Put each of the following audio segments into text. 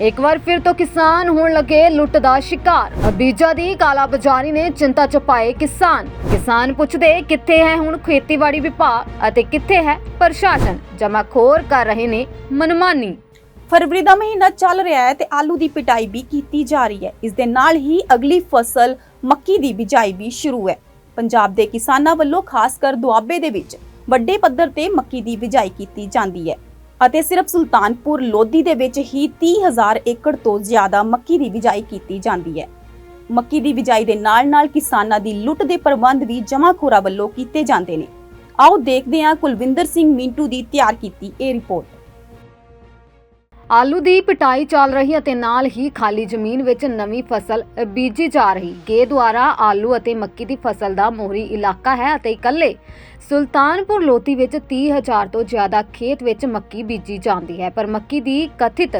ਇੱਕ ਵਾਰ ਫਿਰ ਤੋਂ ਕਿਸਾਨ ਹੋਣ ਲੱਗੇ ਲੁੱਟ ਦਾ ਸ਼ਿਕਾਰ। ਬੀਜਾਂ ਦੀ ਕਾਲਾਬਾਜ਼ਾਰੀ ਨੇ ਚਿੰਤਾ ਚ ਪਾਏ ਕਿਸਾਨ। ਕਿਸਾਨ ਪੁੱਛਦੇ, ਕਿੱਥੇ ਹੈ ਹੁਣ ਖੇਤੀਬਾੜੀ ਵਿਭਾਗ ਅਤੇ ਕਿੱਥੇ ਹੈ ਪ੍ਰਸ਼ਾਸਨ? ਜਮਾਖੋਰ ਕਰ ਰਹੇ ਨੇ ਮਨਮਾਨੀ। ਫਰਵਰੀ ਦਾ ਮਹੀਨਾ ਚੱਲ ਰਿਹਾ ਹੈ ਤੇ ਆਲੂ ਦੀ ਪਿਟਾਈ ਵੀ ਕੀਤੀ ਜਾ ਰਹੀ ਹੈ। ਇਸ ਦੇ ਨਾਲ ਹੀ ਅਗਲੀ ਫਸਲ ਮੱਕੀ ਦੀ ਬਿਜਾਈ ਵੀ ਸ਼ੁਰੂ ਹੈ। ਪੰਜਾਬ ਦੇ ਕਿਸਾਨਾਂ ਵੱਲੋਂ ਖਾਸ ਕਰ ਦੁਆਬੇ ਦੇ ਵਿੱਚ ਵੱਡੇ ਪੱਧਰ ਤੇ ਮੱਕੀ ਦੀ ਬਿਜਾਈ ਕੀਤੀ ਜਾਂਦੀ ਹੈ। ਅਤੇ ਸਿਰਫ ਸੁਲਤਾਨਪੁਰ ਲੋਧੀ ਦੇ ਵਿੱਚ ਹੀ 30000 ਏਕੜ ਤੋਂ ਜ਼ਿਆਦਾ ਮੱਕੀ ਦੀ ਬਿਜਾਈ ਕੀਤੀ ਜਾਂਦੀ ਹੈ। ਮੱਕੀ ਦੀ ਬਿਜਾਈ ਦੇ ਨਾਲ-ਨਾਲ ਕਿਸਾਨਾਂ ਦੀ ਲੁੱਟ ਦੇ ਪ੍ਰਬੰਧ ਵੀ ਜਮਾਖੋਰਾਂ ਵੱਲੋਂ ਕੀਤੇ ਜਾਂਦੇ ਨੇ। ਆਓ ਦੇਖਦੇ ਹਾਂ ਕੁਲਵਿੰਦਰ ਸਿੰਘ ਮਿੰਟੂ ਦੀ ਤਿਆਰ ਕੀਤੀ ਇਹ ਰਿਪੋਰਟ। ਆਲੂ ਦੀ ਪਟਾਈ ਚੱਲ ਰਹੀ ਅਤੇ ਨਾਲ ਹੀ ਖਾਲੀ ਜ਼ਮੀਨ ਵਿੱਚ ਨਵੀਂ ਫਸਲ ਬੀਜੀ ਜਾ ਰਹੀ। ਗੇ ਦੁਆਰਾ ਆਲੂ ਅਤੇ ਮੱਕੀ ਦੀ ਫਸਲ ਦਾ ਮੋਹਰੀ ਇਲਾਕਾ ਹੈ ਅਤੇ ਇਕੱਲੇ ਸੁਲਤਾਨਪੁਰ ਲੋਧੀ ਵਿੱਚ 30000 ਤੋਂ ਜ਼ਿਆਦਾ ਖੇਤ ਵਿੱਚ ਮੱਕੀ ਬੀਜੀ ਜਾਂਦੀ ਹੈ। ਪਰ ਮੱਕੀ ਦੀ ਕਥਿਤ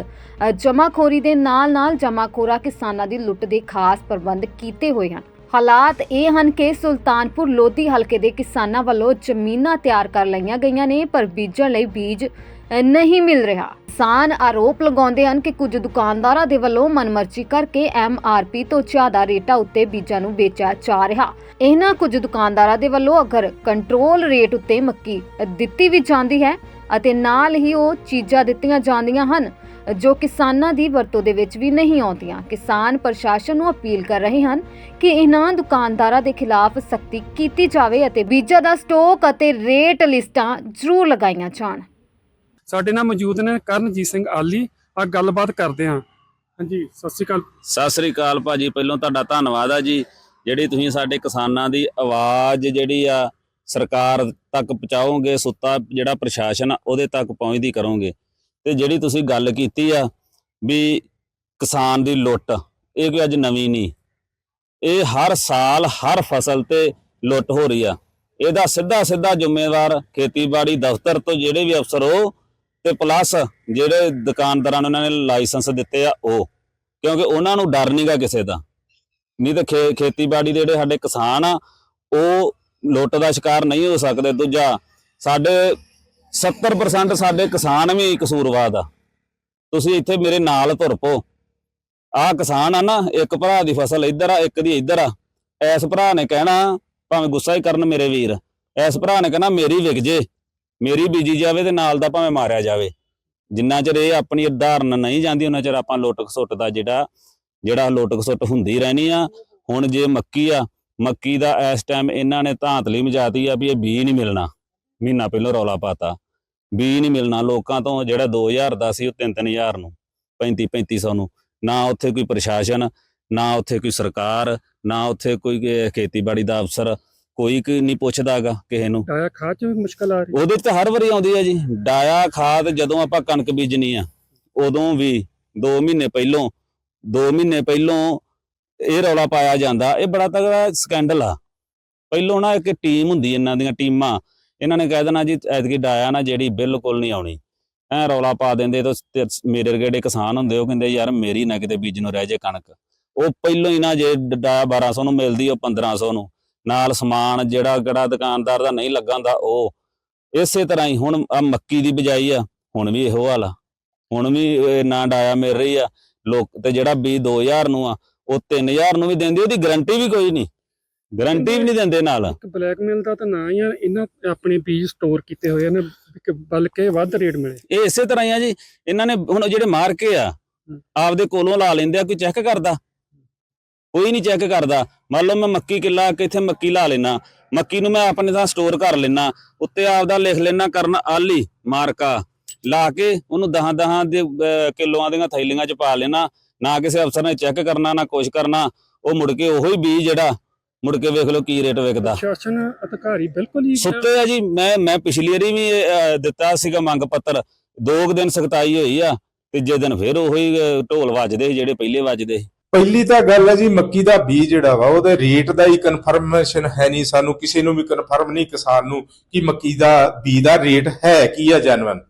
ਜਮਾਖੋਰੀ ਦੇ ਨਾਲ-ਨਾਲ ਜਮਾਖੋਰਾ ਕਿਸਾਨਾਂ ਦੀ ਲੁੱਟ ਦੇ ਖਾਸ ਪ੍ਰਬੰਧ ਕੀਤੇ ਹੋਏ ਹਨ। ਹਾਲਾਤ ਇਹ ਹਨ ਕਿ ਸੁਲਤਾਨਪੁਰ ਲੋਧੀ ਹਲਕੇ ਦੇ ਕਿਸਾਨਾਂ ਵੱਲੋਂ ਜ਼ਮੀਨਾਂ ਤਿਆਰ ਕਰ ਲਈਆਂ ਗਈਆਂ ਨੇ, ਪਰ ਬੀਜਣ ਲਈ ਬੀਜ ਨਹੀਂ ਮਿਲ ਰਿਹਾ। ਕਿਸਾਨ ਆਰੋਪ ਲਗਾਉਂਦੇ ਹਨ ਕਿ ਕੁਝ ਦੁਕਾਨਦਾਰਾਂ ਦੇ ਵੱਲੋਂ ਮਨਮਰਜ਼ੀ ਕਰਕੇ ਐਮਆਰਪੀ ਤੋਂ ਜ਼ਿਆਦਾ ਰੇਟਾਂ ਉੱਤੇ ਬੀਜਾਂ ਨੂੰ ਵੇਚਿਆ ਜਾ ਰਿਹਾ। ਇਹਨਾਂ ਕੁਝ ਦੁਕਾਨਦਾਰਾਂ ਦੇ ਵੱਲੋਂ ਅਗਰ ਕੰਟਰੋਲ ਰੇਟ ਉੱਤੇ ਮੱਕੀ ਦਿੱਤੀ ਵੀ ਜਾਂਦੀ ਹੈ ਅਤੇ ਨਾਲ ਹੀ ਉਹ ਚੀਜ਼ਾਂ ਦਿੱਤੀਆਂ ਜਾਂਦੀਆਂ ਹਨ ਜੋ ਕਿਸਾਨਾਂ ਦੀ ਵਰਤੋਂ ਦੇ ਵਿੱਚ ਵੀ ਨਹੀਂ ਆਉਂਦੀਆਂ। ਕਿਸਾਨ ਪ੍ਰਸ਼ਾਸਨ ਨੂੰ ਅਪੀਲ ਕਰ ਰਹੇ ਹਨ ਕਿ ਇਹਨਾਂ ਦੁਕਾਨਦਾਰਾਂ ਦੇ ਖਿਲਾਫ ਸਖਤੀ ਕੀਤੀ ਜਾਵੇ ਅਤੇ ਬੀਜਾਂ ਦਾ ਸਟਾਕ ਅਤੇ ਰੇਟ ਲਿਸਟਾਂ ਜ਼ਰੂਰ ਲਗਾਈਆਂ ਜਾਣ। ਸਾਡੇ ਨਾਲ ਮੌਜੂਦ ਨੇ ਕਰਨਜੀਤ ਸਿੰਘ ਆਲੀ। ਆ ਗੱਲਬਾਤ ਕਰਦੇ ਹਾਂ। ਹਾਂਜੀ, ਸਤਿ ਸ਼੍ਰੀ ਅਕਾਲ। ਸਤਿ ਸ੍ਰੀ ਅਕਾਲ ਭਾਜੀ। ਪਹਿਲਾਂ ਤੁਹਾਡਾ ਧੰਨਵਾਦ ਆ ਜੀ। ਜਿਹੜੀ ਤੁਸੀਂ ਸਾਡੇ ਕਿਸਾਨਾਂ ਦੀ ਆਵਾਜ਼ ਜਿਹੜੀ ਆ ਸਰਕਾਰ ਤੱਕ ਪਹੁੰਚਾਓਗੇ, ਸੁੱਤਾ ਜਿਹੜਾ ਪ੍ਰਸ਼ਾਸਨ ਆ, ਉਹਦੇ ਤੱਕ ਪਹੁੰਚਦੀ ਕਰੋਗੇ। ਤੇ ਜਿਹੜੀ ਤੁਸੀਂ ਗੱਲ ਕੀਤੀ ਆ ਵੀ ਕਿਸਾਨ ਦੀ ਲੁੱਟ, ਇਹ ਕੋਈ ਅੱਜ ਨਵੀਂ ਨਹੀਂ। ਇਹ ਹਰ ਸਾਲ ਹਰ ਫਸਲ ਤੇ ਲੁੱਟ ਹੋ ਰਹੀ ਆ। ਇਹਦਾ ਸਿੱਧਾ ਸਿੱਧਾ ਜ਼ਿੰਮੇਵਾਰ ਖੇਤੀਬਾੜੀ ਦਫ਼ਤਰ ਤੋਂ ਜਿਹੜੇ ਵੀ ਅਫਸਰ ਉਹ ਤੇ ਪਲੱਸ ਜਿਹੜੇ ਦੁਕਾਨਦਾਰਾਂ ਨੂੰ ਉਹਨਾਂ ਨੇ ਲਾਇਸੈਂਸ ਦਿੱਤੇ ਆ ਉਹ, ਕਿਉਂਕਿ ਉਹਨਾਂ ਨੂੰ ਡਰ ਨਹੀਂਗਾ ਕਿਸੇ ਦਾ। ਨਹੀਂ ਤਾਂ ਖੇ- ਖੇਤੀਬਾੜੀ ਦੇ ਜਿਹੜੇ ਸਾਡੇ ਕਿਸਾਨ ਆ, ਉਹ ਲੁੱਟ ਦਾ ਸ਼ਿਕਾਰ ਨਹੀਂ ਹੋ ਸਕਦੇ। ਦੂਜਾ, ਸਾਡੇ 70% ਸਾਡੇ ਕਿਸਾਨ ਵੀ ਕਸੂਰਵਾਦ ਆ। ਤੁਸੀਂ ਇੱਥੇ ਮੇਰੇ ਨਾਲ ਤੁਰ ਪੋ ਆਹ ਕਿਸਾਨ ਆ ਨਾ, ਇੱਕ ਭਰਾ ਦੀ ਫਸਲ ਇੱਧਰ ਆ, ਇੱਕ ਦੀ ਇੱਧਰ ਆ। ਐਸ ਭਰਾ ਨੇ ਕਹਿਣਾ, ਭਾਵੇਂ ਗੁੱਸਾ ਹੀ ਕਰਨ ਮੇਰੇ ਵੀਰ ਐਸ ਭਰਾ ਨੇ ਕਹਿਣਾ, ਮੇਰੀ ਵਿਕ ਜੇ। ਮੇਰੀ ਬੀਜੀ ਜਾਵੇ ਤੇ ਨਾਲ ਦਾ ਭਾਵੇਂ ਮਾਰਿਆ ਜਾਵੇ। ਜਿੰਨਾ ਚਿਰ ਇਹ ਆਪਣੀ ਉਦਾਹਰਨ ਨਹੀਂ ਜਾਂਦੀ, ਉਹਨਾਂ ਚਿਰ ਆਪਾਂ ਲੁੱਟ ਖਸੁੱਟ ਦਾ ਜਿਹੜਾ ਜਿਹੜਾ ਲੁੱਟ ਖਸੁੱਟ ਹੁੰਦੀ ਰਹਿਣੀ ਆ। ਹੁਣ ਜੇ ਮੱਕੀ ਆ, ਮੱਕੀ ਦਾ ਇਸ ਟਾਈਮ ਇਹਨਾਂ ਨੇ ਧਾਂਤਲੀ ਮਜਾਤੀ ਆ ਵੀ ਇਹ ਬੀ ਨਹੀਂ ਮਿਲਣਾ। ਮਹੀਨਾ ਪਹਿਲਾਂ ਰੌਲਾ ਪਾਤਾ। ਬੀ ਨਹੀਂ ਮਿਲਣਾ। ਲੋਕਾਂ ਤੋਂ ਜਿਹੜਾ 2000 ਦਾ ਸੀ, ਉਹ 3-3000 ਨੂੰ 35-3500 ਨੂੰ। ਨਾ ਉੱਥੇ ਕੋਈ ਪ੍ਰਸ਼ਾਸਨ, ਨਾ ਉੱਥੇ ਕੋਈ ਸਰਕਾਰ, ਨਾ ਉੱਥੇ ਕੋਈ ਖੇਤੀਬਾੜੀ ਦਾ ਅਫਸਰ ਕੋਈ ਕੋਈ ਨਹੀਂ ਪੁੱਛਦਾਗਾ ਕਿਸੇ ਨੂੰ। ਆਇਆ ਖਾਦ ਚ ਵੀ ਮੁਸ਼ਕਲ ਆ ਰਹੀ। ਉਹਦੇ ਤੇ ਹਰ ਵਾਰੀ ਆਉਂਦੀ ਹੈ ਜੀ। ਡਾਇਆ ਖਾਦ ਜਦੋਂ ਆਪਾਂ ਕਣਕ ਬੀਜਣੀ ਆ ਉਦੋਂ ਵੀ 2 ਮਹੀਨੇ ਪਹਿਲੋਂ 2 ਮਹੀਨੇ ਪਹਿਲੋਂ ਇਹ ਰੌਲਾ ਪਾਇਆ ਜਾਂਦਾ। ਇਹ ਬੜਾ ਤਗੜਾ ਸਕੈਂਡਲ ਆ। ਪਹਿਲੋਂ ਨਾ ਇੱਕ ਟੀਮ ਹੁੰਦੀ ਇਹਨਾਂ ਦੀਆਂ ਟੀਮਾਂ। ਇਹਨਾਂ ਨੇ ਕਹਿ ਦੇਣਾ ਜੀ ਐਤਕੀ ਡਾਇਆ ਨਾ ਜਿਹੜੀ ਬਿਲਕੁਲ ਨਹੀਂ ਆਉਣੀ। ਐ ਰੌਲਾ ਪਾ ਦਿੰਦੇ ਤੇ ਮੇਰੇ ਵਰਗੇ ਕਿਸਾਨ ਹੁੰਦੇ ਉਹ ਕਹਿੰਦੇ ਯਾਰ ਮੇਰੀ ਨਾ ਕਿਤੇ ਬੀਜ ਨੂੰ ਰਹਿ ਜੇ ਕਣਕ। ਉਹ ਪਹਿਲੋਂ ਹੀ ਨਾ ਜੇ ਡਾਇਆ 1200 ਨੂੰ ਮਿਲਦੀ ਉਹ 1500 ਨੂੰ। ਨਾਲ ਸਮਾਨ ਜਿਹੜਾ ਕਿਹੜਾ ਦੁਕਾਨਦਾਰ ਦਾ ਨਹੀਂ ਲੱਗਾਂਦਾ ਉਹ ਇਸੇ ਤਰ੍ਹਾਂ ਹੀ ਹੁਣ ਆ ਮੱਕੀ ਦੀ ਬਿਜਾਈ ਆ ਹੁਣ ਵੀ ਇਹੋ ਹਾਲ ਆ। ਹੁਣ ਵੀ ਇਹ ਨਾ ਡਾਇਆ ਮਿਲ ਰਹੀ ਆ ਲੋਕ ਤੇ ਜਿਹੜਾ ਬੀ 2000 ਨੂੰ ਆ ਉਹ 3000 ਨੂੰ ਵੀ ਦਿੰਦੇ ਉਹਦੀ ਗਾਰੰਟੀ ਵੀ ਕੋਈ ਨਹੀਂ। ਗਾਰੰਟੀ ਵੀ ਨਹੀਂ ਦਿੰਦੇ ਨਾਲ। ਇੱਕ ਬਲੈਕਮੇਲ ਦਾ ਤਾਂ ਨਾ ਹੀ ਆ ਇਹਨਾਂ ਆਪਣੇ ਬੀਜ ਸਟੋਰ ਕੀਤੇ ਹੋਏ ਨੇ ਬਲਕਿ ਵੱਧ ਰੇਟ ਮਿਲੇ। ਇਹ ਇਸੇ ਤਰ੍ਹਾਂ ਹੀ ਆ ਜੀ ਇਹਨਾਂ ਨੇ ਹੁਣ ਜਿਹੜੇ ਮਾਰ ਕੇ ਆ ਆਪਦੇ ਕੋਲੋਂ ਲਾ ਲੈਂਦੇ ਆ ਕੋਈ ਚੈੱਕ ਕਰਦਾ। ਕੋਈ ਨਹੀਂ ਚੈੱਕ ਕਰਦਾ। ਮੰਨ ਲਓ ਮੈਂ ਮੱਕੀ ਕਿੱਲਾ ਕਿੱਥੇ ਮੱਕੀ ਲਾ ਲੈਣਾ ਮੱਕੀ ਨੂੰ ਮੈਂ ਆਪਣੇ ਥਾਂ ਸਟੋਰ ਕਰ ਲੈਣਾ ਉੱਤੇ ਆਪਦਾ ਲਿਖ ਲੈਣਾ ਕਰਨ ਆਲੀ ਮਾਰਕਾ। ਲਾ ਕੇ ਉਹਨੂੰ ਦਹਾਂ ਦਹਾਂ ਦੇ ਕਿਲੋਆਂ ਦੀਆਂ ਥੈਲੀਆਂ ਚ ਪਾ ਲੈਣਾ ਨਾ ਕਿਸੇ ਅਫਸਰ ਨੇ ਚੈੱਕ ਕਰਨਾ ਨਾ ਕੁਛ ਕਰਨਾ। ਉਹ ਮੁੜ ਕੇ ਉਹੀ ਬੀਜ ਜਿਹੜਾ ਮੁੜ ਕੇ ਵੇਖ ਲਓ ਕੀ ਰੇਟ ਵਿਕਦਾ। ਪ੍ਰਸ਼ਾਸਨ ਅਧਿਕਾਰੀ ਬਿਲਕੁਲ ਹੀ ਸੁੱਤੇ ਆ ਜੀ। ਮੈਂ ਮੈਂ ਪਿਛਲੀ ਵਾਰੀ ਵੀ ਦਿੱਤਾ ਸੀਗਾ ਮੰਗ ਪੱਤਰ। ਦੋ ਦਿਨ ਸਖਤਾਈ ਹੋਈ ਆ ਤੀਜੇ ਦਿਨ ਫਿਰ ਉਹੀ ਢੋਲ ਵੱਜਦੇ ਜਿਹੜੇ ਪਹਿਲੇ ਵੱਜਦੇ। ਪਹਿਲੀ ਤਾਂ ਗੱਲ ਹੈ ਜੀ, ਮੱਕੀ ਦਾ ਬੀਜ ਜਿਹੜਾ ਵਾ, ਉਹਦੇ ਰੇਟ ਦਾ ਹੀ ਕਨਫਰਮੇਸ਼ਨ ਹੈ ਨਹੀਂ ਸਾਨੂੰ, ਕਿਸੇ ਨੂੰ ਵੀ ਕਨਫਰਮ ਨਹੀਂ, ਕਿਸਾਨ ਨੂੰ, ਕਿ ਮੱਕੀ ਦਾ ਬੀਜ ਦਾ ਰੇਟ ਹੈ ਕੀ ਆ ਜੈਨੂਇਨ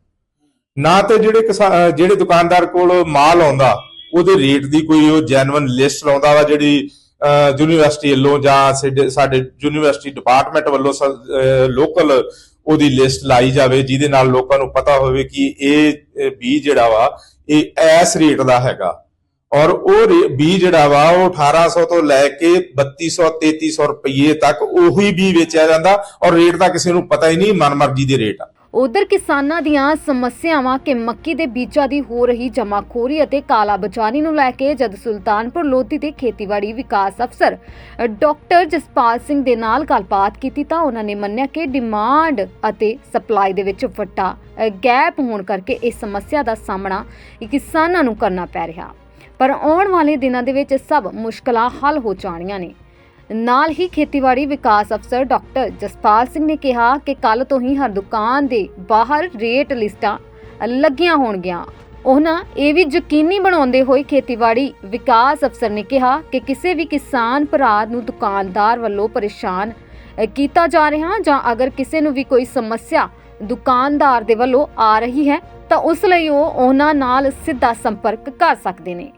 ਨਾ ਤੇ ਜਿਹੜੇ ਕਿਸਾ- ਜਿਹੜੇ ਦੁਕਾਨਦਾਰ ਕੋਲ ਮਾਲ ਆਉਂਦਾ, ਉਹਦੇ ਰੇਟ ਦੀ ਕੋਈ ਉਹ ਜੈਨੂਇਨ ਲਿਸਟ ਲਾਉਂਦਾ ਵਾ ਜਿਹੜੀ ਯੂਨੀਵਰਸਿਟੀ ਵੱਲੋਂ ਜਾਂ ਸਾਡੇ ਯੂਨੀਵਰਸਿਟੀ ਡਿਪਾਰਟਮੈਂਟ ਵੱਲੋਂ ਲੋਕਲ ਉਹਦੀ ਲਿਸਟ ਲਾਈ ਜਾਵੇ, ਜਿਹਦੇ ਨਾਲ ਲੋਕਾਂ ਨੂੰ ਪਤਾ ਹੋਵੇ ਕਿ ਇਹ ਬੀਜ ਜਿਹੜਾ ਵਾ, ਇਹ ਐਸ ਰੇਟ ਦਾ ਹੈਗਾ। ਔਰ ਉਹ ਬੀ ਜਿਹੜਾ ਵਾ, ਉਹ 1800 ਤੋਂ ਲੈ ਕੇ 3200 3300 ਰੁਪਏ ਤੱਕ ਉਹੀ ਬੀਜ ਵੇਚਿਆ ਜਾਂਦਾ ਔਰ ਰੇਟ ਦਾ ਕਿਸੇ ਨੂੰ ਪਤਾ ਹੀ ਨਹੀਂ ਮਨਮਰਜ਼ੀ ਦੇ ਰੇਟ ਆ। ਉਧਰ ਕਿਸਾਨਾਂ ਦੀਆਂ ਸਮੱਸਿਆਵਾਂ ਕਿ ਮੱਕੀ ਦੇ ਬੀਜਾਂ ਦੀ ਹੋ ਰਹੀ ਜਮਾਖੋਰੀ ਅਤੇ ਕਾਲਾ ਬਜ਼ਾਰੀ ਨੂੰ ਲੈ ਕੇ ਜਦ ਸੁਲਤਾਨਪੁਰ ਲੋਧੀ ਦੇ ਖੇਤੀਬਾੜੀ ਵਿਕਾਸ ਅਫਸਰ ਡਾਕਟਰ ਜਸਪਾਲ ਸਿੰਘ ਦੇ ਨਾਲ ਗੱਲਬਾਤ ਕੀਤੀ ਤਾਂ ਉਹਨਾਂ ਨੇ ਮੰਨਿਆ ਕਿ ਡਿਮਾਂਡ ਅਤੇ ਸਪਲਾਈ ਦੇ ਵਿੱਚ ਵੱਡਾ ਗੈਪ ਹੋਣ ਕਰਕੇ ਇਸ ਸਮੱਸਿਆ ਦਾ ਸਾਹਮਣਾ ਕਿਸਾਨਾਂ ਨੂੰ ਕਰਨਾ ਪੈ ਰਿਹਾ। ਪਰ ਆਉਣ ਵਾਲੇ ਦਿਨਾਂ ਦੇ ਵਿੱਚ ਸਭ ਮੁਸ਼ਕਲਾਂ ਹੱਲ ਹੋ ਜਾਣੀਆਂ ਨੇ। ਨਾਲ ਹੀ ਖੇਤੀਬਾੜੀ ਵਿਕਾਸ ਅਫਸਰ ਡਾਕਟਰ ਜਸਪਾਲ ਸਿੰਘ ਨੇ ਕਿਹਾ ਕਿ ਕੱਲ ਤੋਂ ਹੀ ਹਰ ਦੁਕਾਨ ਦੇ ਬਾਹਰ ਰੇਟ ਲਿਸਟਾਂ ਲੱਗੀਆਂ ਹੋਣਗੀਆਂ। ਉਹਨਾਂ ਇਹ ਵੀ ਯਕੀਨੀ ਬਣਾਉਂਦੇ ਹੋਏ ਖੇਤੀਬਾੜੀ ਵਿਕਾਸ ਅਫਸਰ ਨੇ ਕਿਹਾ ਕਿ ਕਿਸੇ ਵੀ ਕਿਸਾਨ ਭਰਾ ਨੂੰ ਦੁਕਾਨਦਾਰ ਵੱਲੋਂ ਪਰੇਸ਼ਾਨ ਕੀਤਾ ਜਾ ਰਿਹਾ ਜਾਂ ਅਗਰ ਕਿਸੇ ਨੂੰ ਵੀ ਕੋਈ ਸਮੱਸਿਆ ਦੁਕਾਨਦਾਰ ਦੇ ਵੱਲੋਂ ਆ ਰਹੀ ਹੈ ਤਾਂ ਉਸ ਲਈ ਉਹ ਉਹਨਾਂ ਨਾਲ ਸਿੱਧਾ ਸੰਪਰਕ ਕਰ ਸਕਦੇ ਨੇ।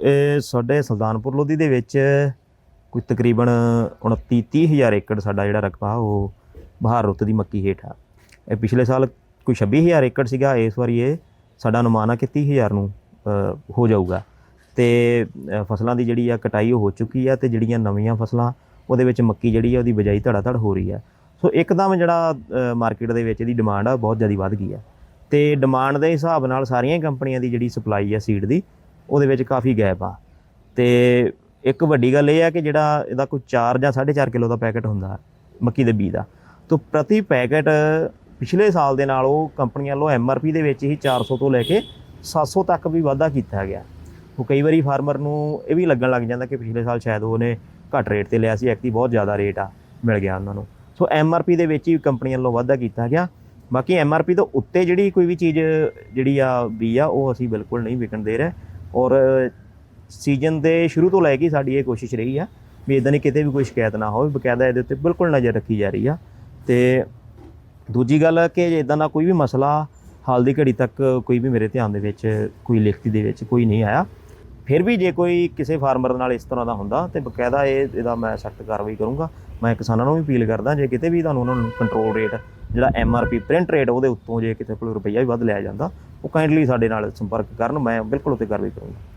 ਇਹ ਸਾਡੇ ਸੁਲਤਾਨਪੁਰ ਲੋਧੀ ਦੇ ਵਿੱਚ ਕੋਈ ਤਕਰੀਬਨ 29 30 ਹਜ਼ਾਰ ਏਕੜ ਸਾਡਾ ਜਿਹੜਾ ਰਕਬਾ, ਉਹ ਬਹਾਰ ਰੁੱਤ ਦੀ ਮੱਕੀ ਹੇਠ ਆ। ਇਹ ਪਿਛਲੇ ਸਾਲ ਕੋਈ 26 ਹਜ਼ਾਰ ਏਕੜ ਸੀਗਾ, ਇਸ ਵਾਰੀ ਇਹ ਸਾਡਾ ਅਨੁਮਾਨ ਆ ਕਿ 30 ਹਜ਼ਾਰ ਨੂੰ ਹੋ ਜਾਊਗਾ। ਤੇ ਫਸਲਾਂ ਦੀ ਜਿਹੜੀ ਆ ਕਟਾਈ ਉਹ ਹੋ ਚੁੱਕੀ ਆ ਤੇ ਜਿਹੜੀਆਂ ਨਵੀਆਂ ਫਸਲਾਂ, ਉਹਦੇ ਵਿੱਚ ਮੱਕੀ ਜਿਹੜੀ ਆ ਉਹਦੀ ਬਜਾਈ ਧੜਾ ਧੜ ਹੋ ਰਹੀ ਆ। ਸੋ ਇੱਕਦਮ ਜਿਹੜਾ ਮਾਰਕੀਟ ਦੇ ਵਿੱਚ ਇਹਦੀ ਡਿਮਾਂਡ ਆ ਬਹੁਤ ਜ਼ਿਆਦਾ ਵੱਧ ਗਈ ਆ। ਤੇ ਡਿਮਾਂਡ ਦੇ ਹਿਸਾਬ ਨਾਲ ਸਾਰੀਆਂ ਹੀ ਕੰਪਨੀਆਂ ਦੀ ਜਿਹੜੀ ਸਪਲਾਈ ਆ, ਸੀਡ ਦੀ ਉਹਦੇ ਵਿੱਚ ਕਾਫੀ ਗੈਪ ਆ। ਤੇ ਇੱਕ ਵੱਡੀ ਗੱਲ ਇਹ ਆ ਕਿ ਜਿਹੜਾ ਇਹਦਾ ਕੋਈ 4 ਜਾਂ 4.5 ਕਿਲੋ ਦਾ ਪੈਕੇਟ ਹੁੰਦਾ, ਮੱਕੀ ਦੇ ਬੀਜ ਦਾ, ਤੋਂ ਪ੍ਰਤੀ ਪੈਕੇਟ ਪਿਛਲੇ ਸਾਲ ਦੇ ਨਾਲ ਉਹ ਕੰਪਨੀਆਂ ਵੱਲੋਂ ਐਮਆਰਪੀ ਦੇ ਵਿੱਚ ਹੀ 400 ਤੋਂ ਲੈ ਕੇ 700 ਤੱਕ ਵੀ ਵਾਧਾ ਕੀਤਾ ਗਿਆ। ਉਹ ਕਈ ਵਾਰੀ ਫਾਰਮਰ ਨੂੰ ਇਹ ਵੀ ਲੱਗਣ ਲੱਗ ਜਾਂਦਾ ਕਿ ਪਿਛਲੇ ਸਾਲ ਸ਼ਾਇਦ ਉਹਨੇ ਘੱਟ ਰੇਟ ਤੇ ਲਿਆ ਸੀ ਐਕਟੀ ਬਹੁਤ ਜ਼ਿਆਦਾ ਰੇਟ ਆ, ਮਿਲ ਗਿਆ ਉਹਨਾਂ ਨੂੰ। ਸੋ ਐਮਆਰਪੀ ਦੇ ਵਿੱਚ ਹੀ ਕੰਪਨੀਆਂ ਵੱਲੋਂ ਵਾਧਾ ਕੀਤਾ ਗਿਆ। ਬਾਕੀ ਐਮਆਰਪੀ ਤੋਂ ਉੱਤੇ ਜਿਹੜੀ ਕੋਈ ਵੀ ਚੀਜ਼ ਜਿਹੜੀ ਆ ਬੀ ਆ, ਉਹ ਅਸੀਂ ਬਿਲਕੁਲ ਨਹੀਂ ਵਿਕਣ ਦੇ ਰਹੇ। ਔਰ ਸੀਜ਼ਨ ਦੇ ਸ਼ੁਰੂ ਤੋਂ ਲੈ ਕੇ ਸਾਡੀ ਇਹ ਕੋਸ਼ਿਸ਼ ਰਹੀ ਆ ਵੀ ਇਦਾਂ ਦੀ ਕਿਤੇ ਵੀ ਕੋਈ ਸ਼ਿਕਾਇਤ ਨਾ ਹੋਵੇ, ਬਕਾਇਦਾ ਇਹਦੇ ਉੱਤੇ ਬਿਲਕੁਲ ਨਜ਼ਰ ਰੱਖੀ ਜਾ ਰਹੀ ਆ। ਤੇ ਦੂਜੀ ਗੱਲ ਕਿ ਇਦਾਂ ਦਾ ਕੋਈ ਵੀ ਮਸਲਾ ਹਾਲ ਦੀ ਘੜੀ ਤੱਕ ਕੋਈ ਵੀ ਮੇਰੇ ਧਿਆਨ ਦੇ ਵਿੱਚ, ਕੋਈ ਲਿਖਤੀ ਦੇ ਵਿੱਚ ਕੋਈ ਨਹੀਂ ਆਇਆ। ਫਿਰ ਵੀ ਜੇ ਕੋਈ ਕਿਸੇ ਫਾਰਮਰ ਨਾਲ ਇਸ ਤਰ੍ਹਾਂ ਦਾ ਹੁੰਦਾ ਤੇ ਬਕਾਇਦਾ ਇਹ, ਇਹਦਾ ਮੈਂ ਸਖਤ ਕਾਰਵਾਈ ਕਰੂੰਗਾ। ਮੈਂ ਕਿਸਾਨਾਂ ਨੂੰ ਵੀ ਅਪੀਲ ਕਰਦਾ, ਜੇ ਕਿਤੇ ਵੀ ਤੁਹਾਨੂੰ ਉਹਨਾਂ ਨੂੰ ਕੰਟਰੋਲ ਰੇਟ ਜਿਹੜਾ ਐਮਆਰਪੀ ਪ੍ਰਿੰਟ ਰੇਟ ਉਹਦੇ ਉੱਤੋਂ ਜੇ ਕਿਤੇ ਕੋਈ ਰੁਪਈਆ ਵੀ ਵੱਧ ਲਿਆ ਜਾਂਦਾ, ਉਹ ਕਾਈਂਡਲੀ ਸਾਡੇ ਨਾਲ ਸੰਪਰਕ ਕਰਨ, ਮੈਂ ਬਿਲਕੁਲ ਉੱਤੇ ਕਾਰਵਾਈ ਕਰੂੰਗਾ।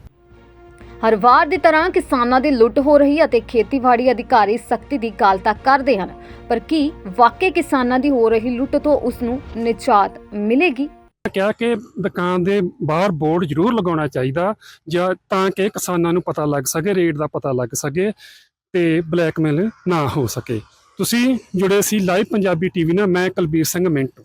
ਹਰ ਵਾਰ ਦੀ ਤਰ੍ਹਾਂ ਕਿਸਾਨਾਂ ਦੀ ਲੁੱਟ ਹੋ ਰਹੀ ਅਤੇ ਖੇਤੀਬਾੜੀ ਅਧਿਕਾਰੀ ਸਖਤੀ ਦੀ ਗੱਲ ਤਾਂ ਕਰਦੇ ਹਨ। ਪਰ ਕੀ ਵਾਕਈ ਕਿਸਾਨਾਂ ਦੀ ਹੋ ਰਹੀ ਲੁੱਟ ਤੋਂ ਉਸ ਨੂੰ ਨਿਜਾਤ ਮਿਲੇਗੀ? ਕਿਹਾ ਕਿ ਦੁਕਾਨ ਦੇ ਬਾਹਰ ਬੋਰਡ ਜ਼ਰੂਰ ਲਗਾਉਣਾ ਚਾਹੀਦਾ ਜਾਂ ਤਾਂ ਕਿ ਕਿਸਾਨਾਂ ਨੂੰ ਪਤਾ ਲੱਗ ਸਕੇ, ਰੇਟ ਦਾ ਪਤਾ ਲੱਗ ਸਕੇ ਤੇ ਬਲੈਕਮੇਲ ਨਾ ਹੋ ਸਕੇ। ਤੁਸੀਂ ਜੁੜੇ ਸੀ ਲਾਈਵ ਪੰਜਾਬੀ ਟੀਵੀ ਨਾਲ, ਮੈਂ ਕੁਲਬੀਰ ਸਿੰਘ ਮਿੰਟੂ।